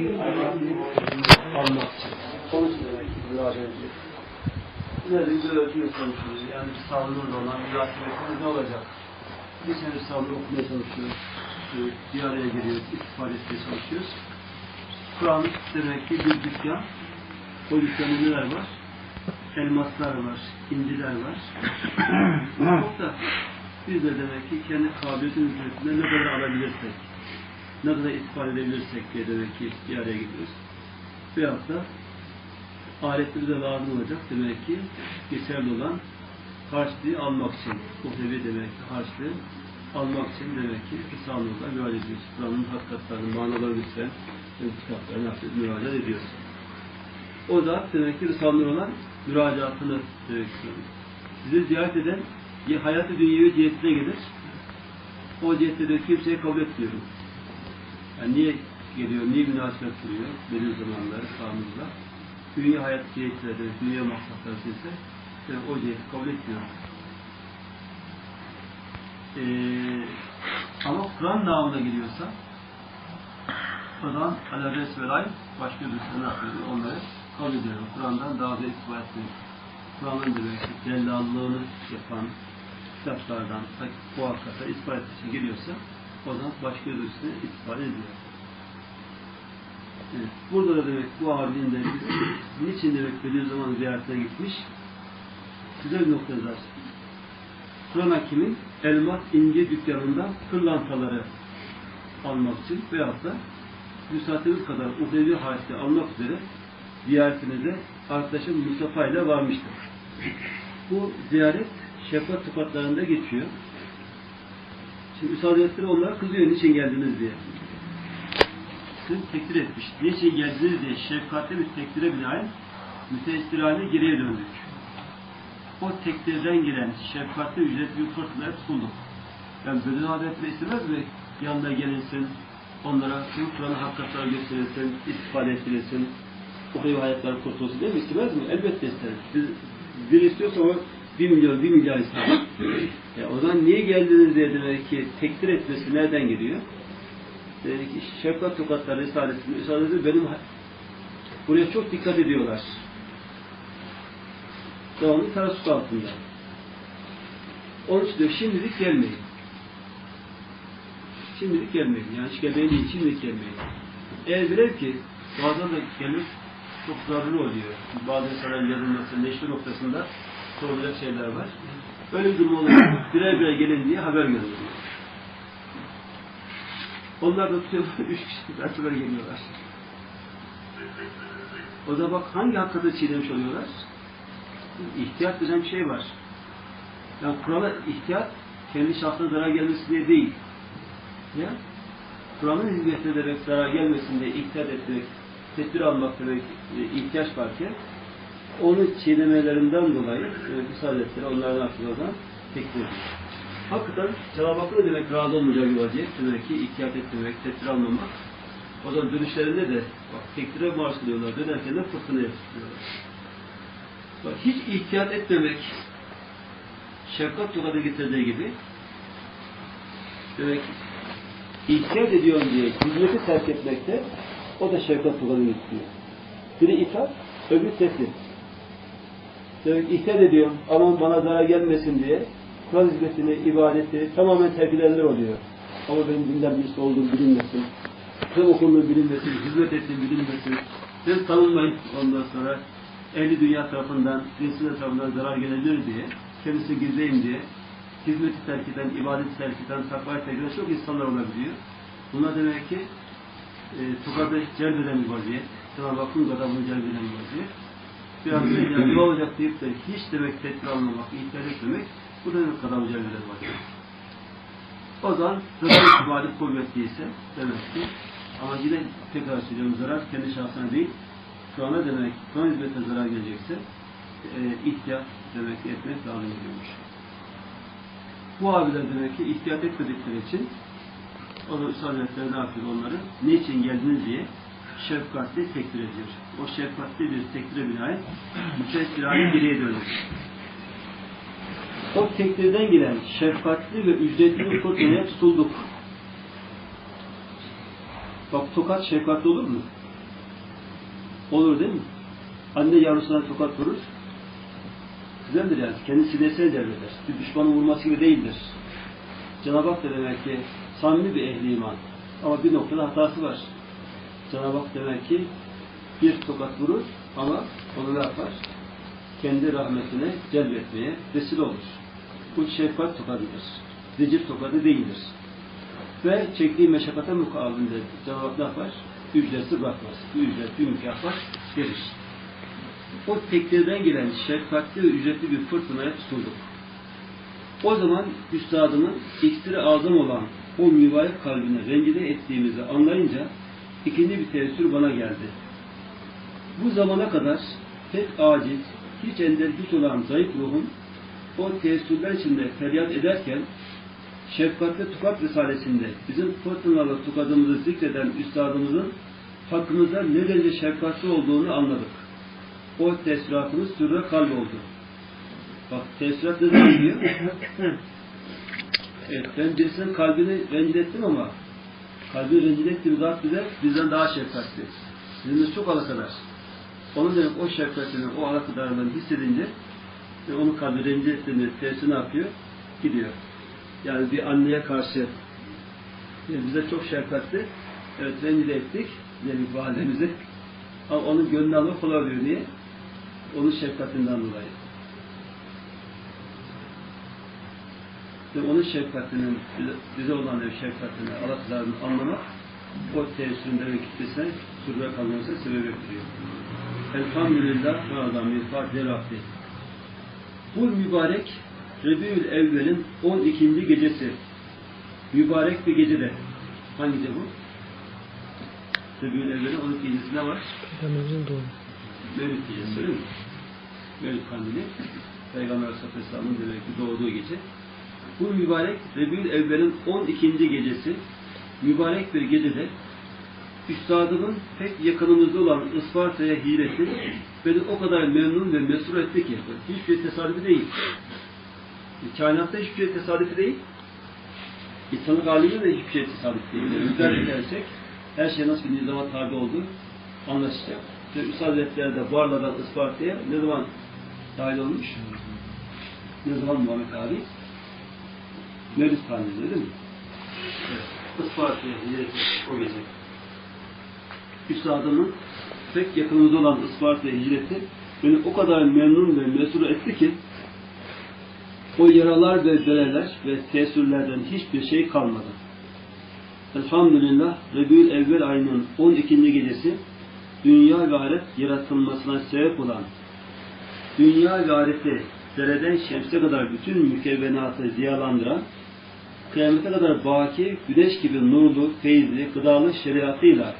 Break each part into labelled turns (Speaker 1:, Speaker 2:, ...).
Speaker 1: ediyor. Nerede bir ölçüye çalışıyoruz. Yani Risale'nin olan münasebetimiz ne olacak? Bir sene Risale okumaya çalışıyoruz. Bir araya geliyoruz, istifade etmeye çalışıyoruz. Kur'an demek ki bir dükkan. O dükkanda neler var? Elmaslar var, inciler var. Çok da biz de demek ki kendi kabiliyetimiz içerisinde ne kadar alabilirsek, ne kadar istifade edebilirsek diye demek ki bir gidiyoruz. Veyahut da aletleri de lazım olacak demek ki geçerli olan harçlığı almak için, uhrevi demek ki harçlığı almak için demek ki kısalımızda müracaat ediyoruz. Kur'an'ın hakikatlerini, manalarını kitaplarını yapıyoruz, müracaat ediyoruz. O da demek ki Risale'nin olan müracaatını demek istiyorum. Sizi ziyaret eden ya hayatı dünyevi cihetine gelir. O cihette de kimseyi kabul etmiyorum. Yani niye geliyor, niye münasebet kuruyor belirli zamanlar, kanunla. Dünya hayat cihetleri, dünya maksatları ise yani o ciheti kabul etmiyor. Ee, ama Kur'an namına geliyorsa o zaman alabes ve lay başka bir sene yapıyor. Onları kabul ediyorum. Kur'an'dan daha da etmiyor. Kur'an'ın demek ki cellallığını yapan kitaplardan bu hakikate ispat için geliyorsa o zaman başka birisine ispat ediyor. Evet. Burada da demek bu abinin de niçin demek belirli zaman ziyaretine gitmiş? Güzel bir nokta yazar. Kur'an Hakim'in elmas ince dükkanından pırlantaları almak için veyahut da müsaademiz kadar uhrevi harçlı almak üzere ziyaretinize arkadaşım Mustafa ile varmıştır. Bu ziyaret şefkat sıfatlarında geçiyor. Şimdi Üstad Hazretleri onlara kızıyor niçin geldiniz diye. Sizi tekdir etmiş. Niçin geldiniz diye şefkatli bir tekdire binaen müteessirane geriye döndük. O tekdirden gelen şefkatli ücretli bir fırtına hep sulduk. Yani Bödün Hazretleri istemez mi? Yanına gelinsin, onlara Kur'an'ın hakikatleri gösterilsin, istifade ettirilsin, uhrevi hayatları kurtulsun değil mi? İstemez mi? Elbette ister. Biz, bir istiyorsa o bir milyon, bir milyar ister. ya o zaman niye geldiniz demek ki tekdir etmesi nereden geliyor? Dedi ki Şefkat Tokatlar Risalesi'nin Risalesi benim buraya çok dikkat ediyorlar. Devamlı tarafsız altında. Onun için diyor şimdilik gelmeyin. Şimdilik gelmeyin. Yani hiç gelmeyin değil, şimdilik gelmeyin. Eğer bilir ki bazen de gelir çok zararlı oluyor. Bazı insanların yazılması, neşri noktasında sorulacak şeyler var. Öyle bir durum olursa birer birer gelin diye haber gönderiyor. Onlar da tutuyor, üç kişi beraber geliyorlar. O da bak hangi hakikati çiğnemiş oluyorlar? İhtiyat denen bir şey var. Yani Kur'an'a ihtiyat kendi şahsına zarar gelmesi diye değil. Ya? Kur'an'ın hizmet ederek zarar gelmesin diye ihtiyat etmek, tedbir almak demek e, ihtiyaç varken onu çiğnemelerinden dolayı bu saadetleri onlardan akıllardan tekdir ediyor. Hakikaten Cenab-ı Hakk'a demek razı olmayacak bir vaziyet. Demek ki ihtiyat etmemek, tedbir almamak. O zaman dönüşlerinde de bak tekdire marş kılıyorlar. Dönerken de fırtına yapıyorlar. Bak hiç ihtiyat etmemek şefkat tokadı getirdiği gibi demek ihtiyat ediyorum diye hizmeti terk etmekte o da şefkat tokadı getiriyor. Biri itaat, öbürü teslim. İhtiyat ediyorum aman bana zarar gelmesin diye Kur'an hizmetini, ibadeti tamamen terk edenler oluyor. Ama benim dinden birisi olduğum bilinmesin. Kur'an okunduğum bilinmesin, hizmet ettiğim bilinmesin. Siz tanınmayın ondan sonra ehli dünya tarafından, cinsine tarafından zarar gelebilir diye, kendisi gizleyim diye, hizmeti terk eden, ibadeti terk eden, takvayı terk eden çok insanlar olabiliyor. Buna demek ki e, tokadı celbeden bir vaziyet. Cenab-ı Hakk'ın gadabını celbeden bir vaziyet. Biraz da yani ne olacak deyip de hiç demek tedbir almamak, ihtiyar etmemek, bu da demek gadabı celbeden vaziyet. O zaman zarar itibari kuvvetliyse demek ki ama yine tekrar söylüyorum zarar kendi şahsına değil Kur'an'a demek, Kur'an hizmetine zarar gelecekse e, ihtiyat demek ki etmek lazım geliyormuş. Bu abiler demek ki ihtiyat etmedikleri için o da Üstad ne yapıyor onları? Niçin geldiniz diye şefkatli tekdir ediyor. O şefkatli bir tekdire binaen müfessirane geriye dönüyor. O tekdirden gelen şefkatli ve ücretli fırtınaya tutulduk. Bak tokat şefkatli olur mu? Olur değil mi? Anne yavrusuna tokat vurur. Güzeldir yani. Kendi sinesine devreder. Bir düşmanın vurması gibi değildir. Cenab-ı Hak da demek ki samimi bir ehli iman. Ama bir noktada hatası var. Cenab-ı Hak demek ki bir tokat vurur ama onu ne yapar? Kendi rahmetine celbetmeye vesile olur. Bu şefkat tokadıdır. Zicir tokadı değildir. Ve çektiği meşakkate mukabilinde Cenab-ı Hak ne yapar? Ücretsiz bırakmaz. Bir ücret, bir mükafat verir. O tekdirden gelen şefkatli ve ücretli bir fırtınaya tutulduk. O zaman üstadımın iksiri azam olan o mübarek kalbine rencide ettiğimizi anlayınca ikinci bir teessür bana geldi. Bu zamana kadar pek aciz, hiç ender hiç olan zayıf ruhum o teessürler içinde feryat ederken Şefkatli Tukat Risalesi'nde bizim fırtınalı tukadımızı zikreden üstadımızın hakkımızda ne derece şefkatli olduğunu anladık. O tesviratımız sürre kalp oldu. Bak tesirat ne diyor? evet, ben birisinin kalbini rencide ettim ama kalbini rencide ettiğim zat bize bizden daha şefkatli. Bizimle çok alakadar. Onun demek o şefkatini, o alakadarlığını hissedince ve onun kalbi rencide ettiğinde tesiri ne yapıyor? Gidiyor. Yani bir anneye karşı yani bize çok şefkatli. Evet rencide ettik bir validemizi. Ama onun gönlünü almak kolay oluyor. Niye? Onun şefkatinden dolayı. Ve onun şefkatinin, bize, olan şefkatini, Allah'ın anlamak o tesirin demek kitlesine sürbe kalmasına sebep ettiriyor. Elhamdülillah ve adam bir fadli Rabbi. Bu mübarek Rebiyül Evvel'in 12. gecesi. Mübarek bir gecede. Hangi gece bu? Rebiyül Evvel'in 12. gecesi ne var?
Speaker 2: Peygamberimizin doğumu.
Speaker 1: Mevlid gecesi öyle mi? Mevlid kandili. Peygamber Aleyhisselam'ın demek ki doğduğu gece. Bu mübarek Rebiyül Evvel'in 12. gecesi. Mübarek bir gecede Üstadımın pek yakınımızda olan Isparta'ya hileti beni o kadar memnun ve mesur etti ki hiçbir şey tesadüfi değil. Kainatta hiçbir şey tesadüfi değil. İnsanlık aleminde de hiçbir şey tesadüf değil. Müddet edersek her şey nasıl bir nizama tabi olduğu anlaşacak. İşte Üstad Hazretleri Isparta'ya ne zaman dahil olmuş? Ne zaman Muhammed abi? Mevlid Kandili değil mi? Evet. Isparta'ya hicret o gece. Üstadımın pek yakınımızda olan Isparta'ya hicreti beni o kadar memnun ve mesur etti ki o yaralar ve beleler ve tesirlerden hiçbir şey kalmadı. Elhamdülillah Rebül Evvel ayının 12. gecesi dünya ve yaratılmasına sebep olan dünya ve ahireti şemse kadar bütün mükevvenatı ziyalandıran kıyamete kadar baki güneş gibi nurlu, feyizli, gıdalı şeriatıyla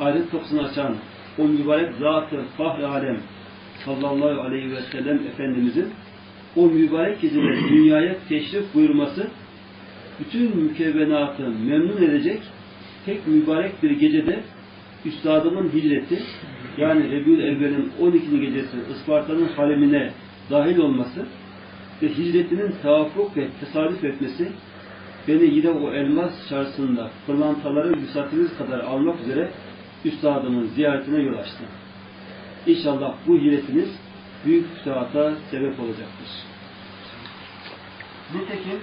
Speaker 1: ahiret kapısını açan o mübarek zat-ı fahr alem sallallahu aleyhi ve sellem Efendimizin o mübarek gecede dünyaya teşrif buyurması bütün mükevvenatı memnun edecek tek mübarek bir gecede Üstadımın hicreti yani Rebül Evvel'in 12. gecesi Isparta'nın halemine dahil olması ve hicretinin tavaffuk ve tesadüf etmesi beni yine o elmas çarşısında pırlantaları vüsatimiz kadar almak üzere Üstadımın ziyaretine yol açtı. İnşallah bu hicretiniz büyük fütuhata sebep olacaktır. Nitekim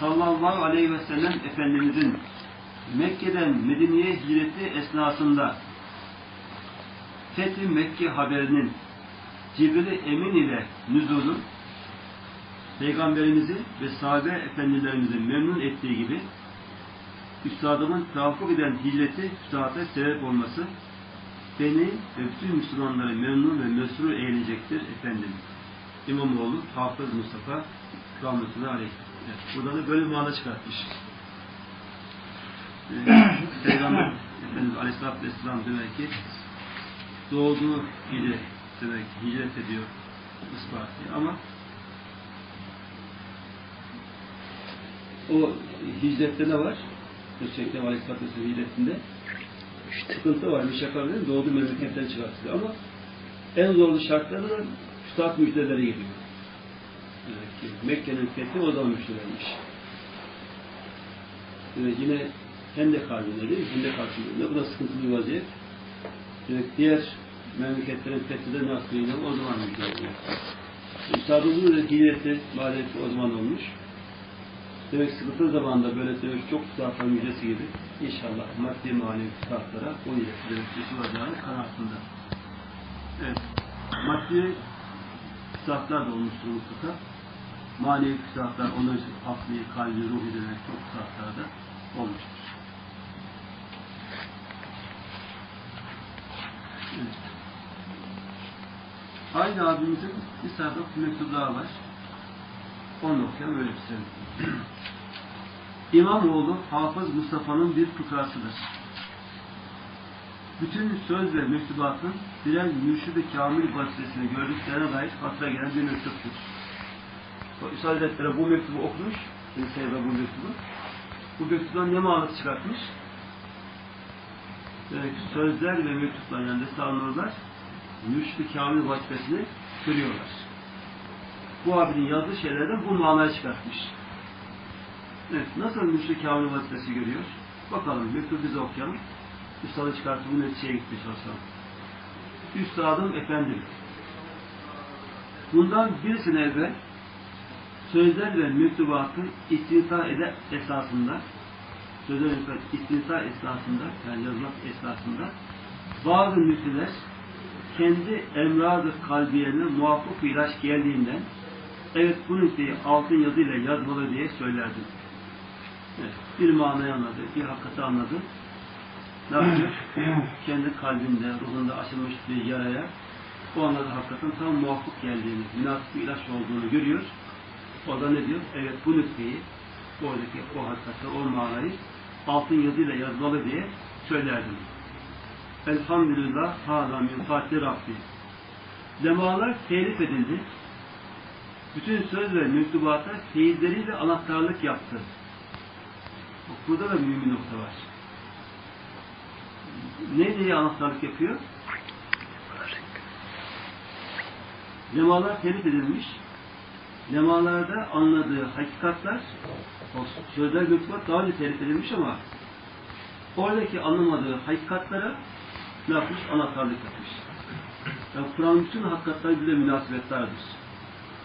Speaker 1: sallallahu aleyhi ve sellem Efendimizin Mekke'den Medine'ye hicreti esnasında Fethi Mekke haberinin Cibril Emin ile nüzulü Peygamberimizi ve sahabe efendilerimizi memnun ettiği gibi Üstadımın tavafuk eden hicreti fütuhata sebep olması beni ve bütün Müslümanları memnun ve mesrur eğilecektir efendim. İmamoğlu Hafız Mustafa rahmetullahi aleyh. Evet, burada da böyle bir mana çıkartmış. Ee, Peygamber Efendimiz Aleyhisselatü Vesselam demek ki doğduğu gece demek ki hicret ediyor Isparta'ya ama o hicrette ne var? Aleyhisselatü Vesselam hicretinde sıkıntı var, müşakka var. Doğduğu memleketten çıkartılıyor ama en zorlu şartlarda da üstad müjdeleri geliyor. Demek ki Mekke'nin fethi o zaman müjdelenmiş. Demek yine Hendek halinde değil mi? Hendek halinde. Bu da sıkıntılı bir vaziyet. Demek diğer memleketlerin fethede nasılıydı o zaman mücadele. Üstadımızın da hiyeti, marifeti o zaman olmuş. Demek sıkıntılı zamanda böyle demek çok zaten müjdesi gibi inşallah maddi manevi kitaplara o ile demek düşüleceğini kanaatinde. Evet. Maddi kitaplar da olmuştur mutlaka. Manevi kitaplar, onların için akli, kalbi, ruhu demek çok kitaplar da olmuştur. Evet. Aynı abimizin bir sayfa mektubu daha var. Onu okuyalım öyle bir şey. İmamoğlu Hafız Mustafa'nın bir fıkrasıdır. Bütün söz ve mektubatın birer mürşid-i kamil vazifesini gördüklerine dair hatıra gelen bir mektuptur. Hazretleri bu mektubu okumuş, Sayıda bu mektubu. Bu mektuptan ne manası çıkartmış? Ki sözler ve mektuplar yani Risale-i mürşid-i kamil vazifesini görüyorlar. Bu abinin yazdığı şeylerden bu manayı çıkartmış. Evet, nasıl müşrik kamil vazifesi görüyor? Bakalım, mektubu bize okuyalım. Üstadı çıkartıp neticeye gitmeye çalışalım. Üstadım efendim, bundan bir sene evvel sözler ve mektubatın istinsa ede esasında sözler ve istinsa esasında yani yazmak esasında bazı müftüler kendi emradı kalbiyeline muvaffak bir ilaç geldiğinden evet bu nükteyi altın yazıyla yazmalı diye söylerdim. Evet, bir manayı anladı, bir hakikati anladı. Ne yapıyor? Kendi kalbinde, ruhunda açılmış bir yaraya o anladı hakikatin tam muvaffak geldiğini, münasip bir ilaç olduğunu görüyor. O da ne diyor? Evet bu nükteyi, oradaki o hakikati, o manayı altın yazıyla yazmalı diye söylerdim. Elhamdülillah hâzâ min fatih Rabbi. Lemalar telif edildi. Bütün söz ve mektubata teyizleriyle anahtarlık yaptı. Burada da mühim bir nokta var. Ne diye anahtarlık yapıyor? Lemalar telif edilmiş. Lemalarda anladığı hakikatler, o sözler mektubat daha önce telif edilmiş ama oradaki anlamadığı hakikatlere ne yapmış? Anahtarlık yapmış. Yani Kur'an'ın bütün hakikatler bize münasebetlerdir.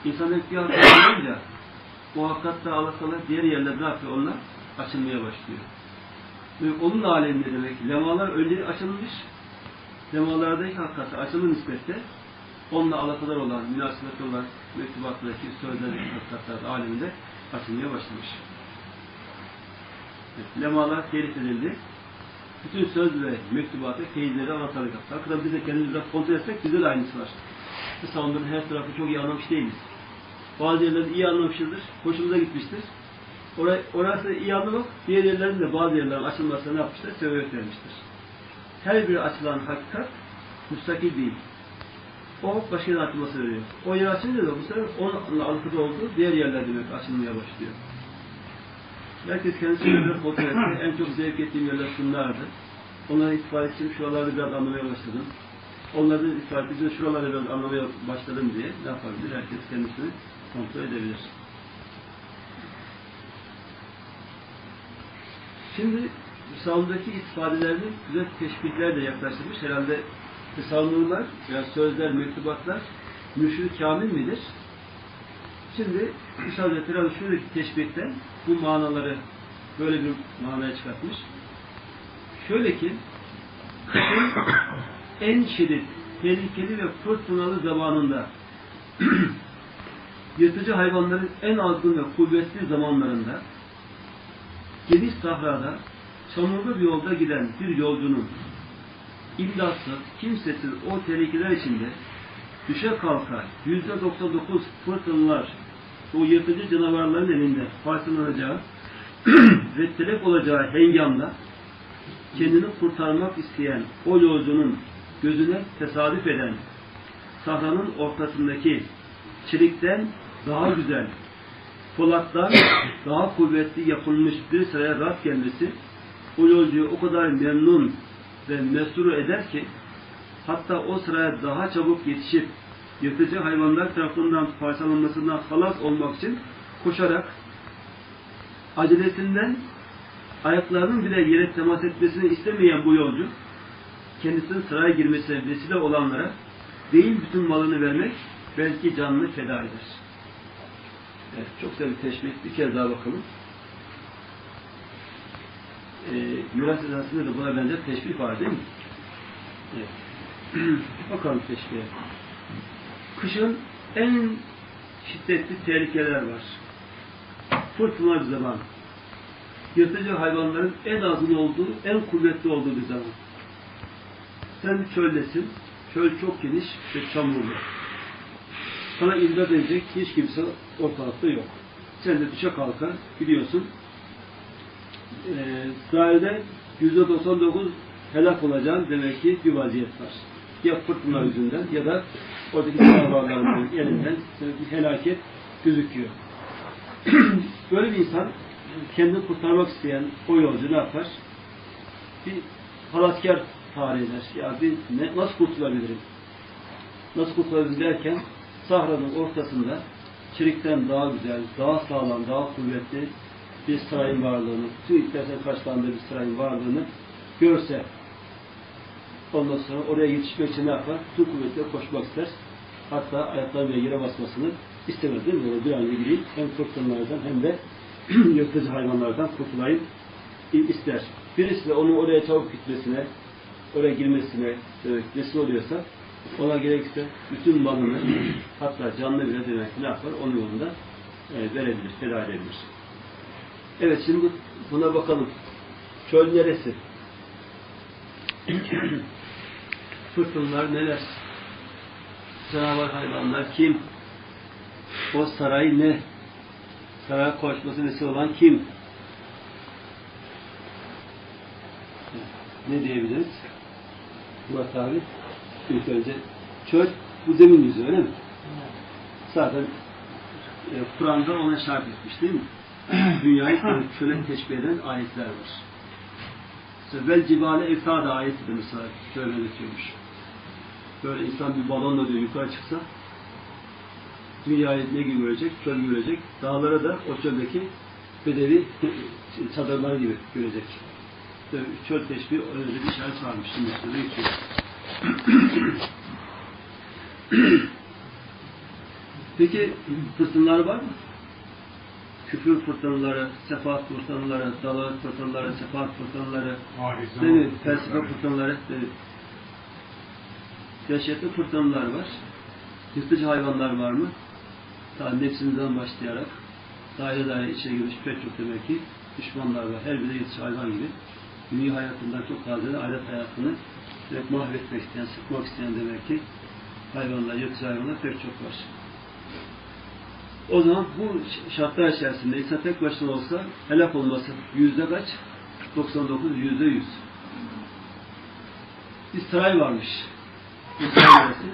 Speaker 1: İnsan hakikat olunca o hakikatte alasalar diğer yerler ne yapıyor? Onlar açılmaya başlıyor. Ve onun aleminde demek lemalar önce açılmış. Lemalardaki hakikati açılır nispette onunla alakalar olan, münasebet olan mektubattaki sözler, hakikatler aleminde açılmaya başlamış. Evet, lemalar telif edildi bütün söz ve mektubatı teyitleri anahtarlık yaptı. Hakikaten biz de kendimizi biraz kontrol etsek bize de aynısı var. Mesela onların her tarafı çok iyi anlamış değiliz. Bazı yerlerini iyi anlamışızdır, hoşumuza gitmiştir. Orayı, orası iyi anlamak, diğer yerlerin de bazı yerlerin açılmasına ne yapmıştır? Sebebiyet vermiştir. Her bir açılan hakikat müstakil değil. O başka yerden açılması veriyor. O yer açınca da bu sefer onunla alakalı olduğu diğer yerler demek açılmaya başlıyor. Herkes kendisine göre kontrol etti. En çok zevk ettiğim yerler şunlardı. Onları itibariyle için şuralarda biraz anlamaya başladım. Onları için şuralarda biraz anlamaya başladım diye ne yapabilir? Herkes kendisini kontrol edebilir. Şimdi Risale'deki ifadelerini güzel teşbihlerle yaklaştırmış. Herhalde Risale'lılar veya sözler, mektubatlar mürşid kamil midir? Şimdi İsa Hazretleri şuradaki teşbihten bu manaları böyle bir manaya çıkartmış. Şöyle ki en şiddet, tehlikeli ve fırtınalı zamanında. Yırtıcı hayvanların en azgın ve kuvvetli zamanlarında geniş sahrada çamurlu bir yolda giden bir yolcunun imdatsız, kimsesiz o tehlikeler içinde düşe kalka yüzde 99 fırtınalar o yırtıcı canavarların elinde parçalanacağı ve olacağı hengamda kendini kurtarmak isteyen o yolcunun gözüne tesadüf eden sahranın ortasındaki çelikten daha güzel, polattan daha kuvvetli yapılmış bir sıraya rast gelmesi o yolcuyu o kadar memnun ve mesrur eder ki hatta o sıraya daha çabuk yetişip yırtıcı hayvanlar tarafından parçalanmasından halas olmak için koşarak acelesinden ayaklarının bile yere temas etmesini istemeyen bu yolcu kendisinin saraya girmesine vesile olanlara değil bütün malını vermek, belki canını feda eder. Evet, çok güzel bir teşbih. Bir kez daha bakalım. Ee, Miras esasında da buna benzer teşbih var değil mi? Evet. bakalım teşbihe. Kışın en şiddetli tehlikeler var. Fırtına bir zaman. Yırtıcı hayvanların en azın olduğu, en kuvvetli olduğu bir zaman. Sen çöldesin. Çöl çok geniş ve çamurlu. Sana imdad edecek hiç kimse ortalıkta yok. Sen de düşe kalka gidiyorsun. Ee, sahilde %99 helak olacağın demek ki bir vaziyet var. Ya fırtına yüzünden ya da oradaki canavarların elinden bir felaket gözüküyor. Böyle bir insan kendini kurtarmak isteyen o yolcu ne yapar? Bir halaskar tarih eder. Ya bir ne, nasıl kurtulabilirim? Nasıl kurtulabilirim derken sahranın ortasında çelikten daha güzel, daha sağlam, daha kuvvetli bir sarayın varlığını, tüm istersen karşılandığı bir sarayın varlığını görse ondan sonra oraya yetişmek için ne yapar? Tüm kuvvetle koşmak ister. Hatta ayaklarıyla yere basmasını istemez değil mi? Böyle bir an önce gireyim hem fırtınalardan hem de yırtıcı hayvanlardan kurtulayım ister. Birisi de onun oraya çabuk gitmesine, oraya girmesine e, oluyorsa ona gerekirse bütün malını hatta canlı bile demek ki ne yapar? Onun yolunda e, verebilir, feda edebilir. Evet şimdi buna bakalım. Çöl neresi? Fırtınalar neler? Canavar hayvanlar kim? O saray ne? Saraya koşması vesile olan kim? Ne diyebiliriz? Murat abi ilk önce çöl bu zemin yüzü öyle mi? Zaten e, Kur'an'da ona şart etmiş değil mi? Dünyayı çöle teşbih eden ayetler var. Vel cibale evtada ayeti de mesela şöyle öğretiyormuş. Böyle insan bir balonla diyor yukarı çıksa dünyayı ne gibi görecek? Çöl görecek. Dağlara da o çöldeki bedevi çadırlar gibi görecek. Çöl teşbih öyle bir işaret varmış. Şimdi size geçiyor. Peki fırtınalar var mı? Küfür fırtınaları, sefaat fırtınaları, dalalet fırtınaları, sefaat fırtınaları, değil mi? Felsefe fırtınaları, değil mi? Dehşetli fırtınalar var. Yırtıcı hayvanlar var mı? Ta nefsinden başlayarak daire daire içine girmiş pek çok demek ki düşmanlar var. Her biri yırtıcı hayvan gibi. Dünya hayatından çok fazla ahiret hayatını direkt mahvetmek isteyen, sıkmak isteyen demek ki hayvanlar, yırtıcı hayvanlar pek çok var. O zaman bu şartlar içerisinde insan tek başına olsa helak olması yüzde kaç? 99, yüzde yüz. Bir saray varmış. Bu saray neresi?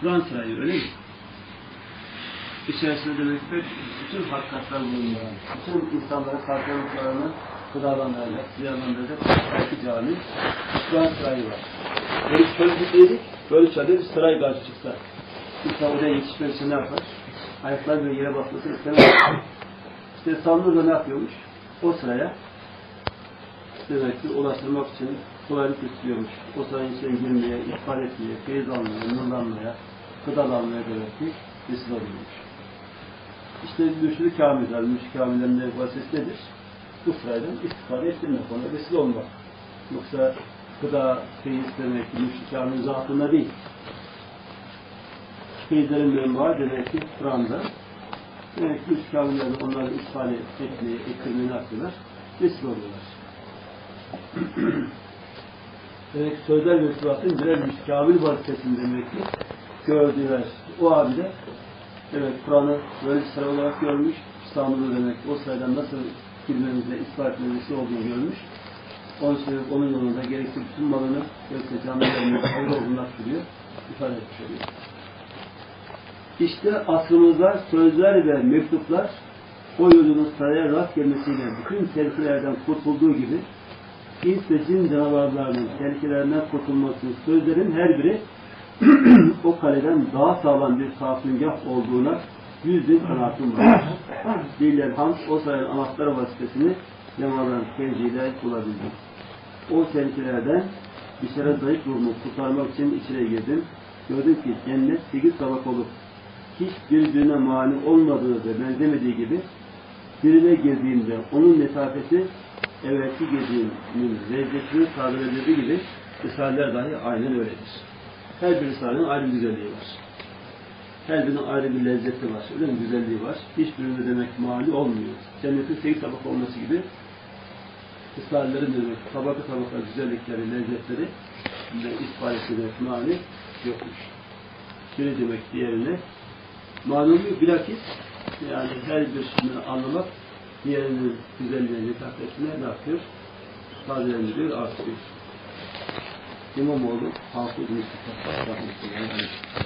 Speaker 1: Kur'an sarayı öyle mi? İçerisinde demek ki bütün hakikatler bulunuyor. Bütün insanların farklılıklarını gıdalandıracak, ziyanlandıracak belki cami, Kur'an sarayı var. Böyle gitseydik, böyle bir saray karşı çıksa. İnsan oraya yetişmek için ne yapar? Ayaklar böyle yere basmasını istemez. İşte Sandur da ne yapıyormuş? O sıraya demek ki ulaştırmak için kolaylık istiyormuş. O sarayın içine girmeye, ihbar etmeye, feyiz almaya, nurlanmaya, gıdalanmaya demek ki vesile oluyormuş. İşte mürşid-i kamiller, mürşid-i kamillerin de vasıfesi nedir? Bu sıraydan istifade ettirmek, ona vesile olmak. Yoksa gıda, feyiz demek kamilin zatında değil. Feyizlerin menbaı demek ki Kur'an'da. Demek ki de onları istifade etmeye, ettirmeye ne yapıyorlar? Vesile oluyorlar. demek ki sözler ve sıfatın birer mürşid-i kamil vazifesini demek ki gördüler. O abi de Evet, Kur'an'ı böyle sıra olarak görmüş. İstanbul'da demek o sıradan nasıl girmemizle, ispat etmemizle olduğunu görmüş. Onun için onun yolunda gerekli bütün malını, gerekli canlılarını hayır olgunlaştırıyor, ifade etmiş oluyor. İşte asrımızda sözler ve mektuplar o yolunun saraya rast gelmesiyle bütün tehlikelerden kurtulduğu gibi ins ve cin canavarlarının tehlikelerinden kurtulması sözlerin her biri o kaleden daha sağlam bir kafirgah olduğuna yüz bin kanaatim var. Diller hamd o sayın anahtar vazifesini Yamadan tevcihle bulabildi. O tehlikelerden İçeri zayıf ruhumu kurtarmak için içine girdim. Gördüm ki cennet sekiz tabak olup hiç birbirine mani olmadığı ve benzemediği gibi birine girdiğimde onun mesafesi evvelki girdiğimin lezzetini tabir edildiği gibi risaleler dahi aynen öyledir. Her bir risalenin ayrı güzelliği var. Her birinin ayrı bir lezzeti var, öyle mi? Güzelliği var. Hiçbirine demek mani olmuyor. Cennetin sekiz tabak olması gibi Risalelerin demek tabaka tabaka güzellikleri, lezzetleri ve ispat etmek mani yokmuş. Biri demek diğerine malumu bilakis yani her birisini anlamak diğerinin güzelliğine, letafetine ne yapıyor? Tazelendiriyor, artıyor. İmamoğlu Hafız Mustafa Rahmetullahi Aleyh.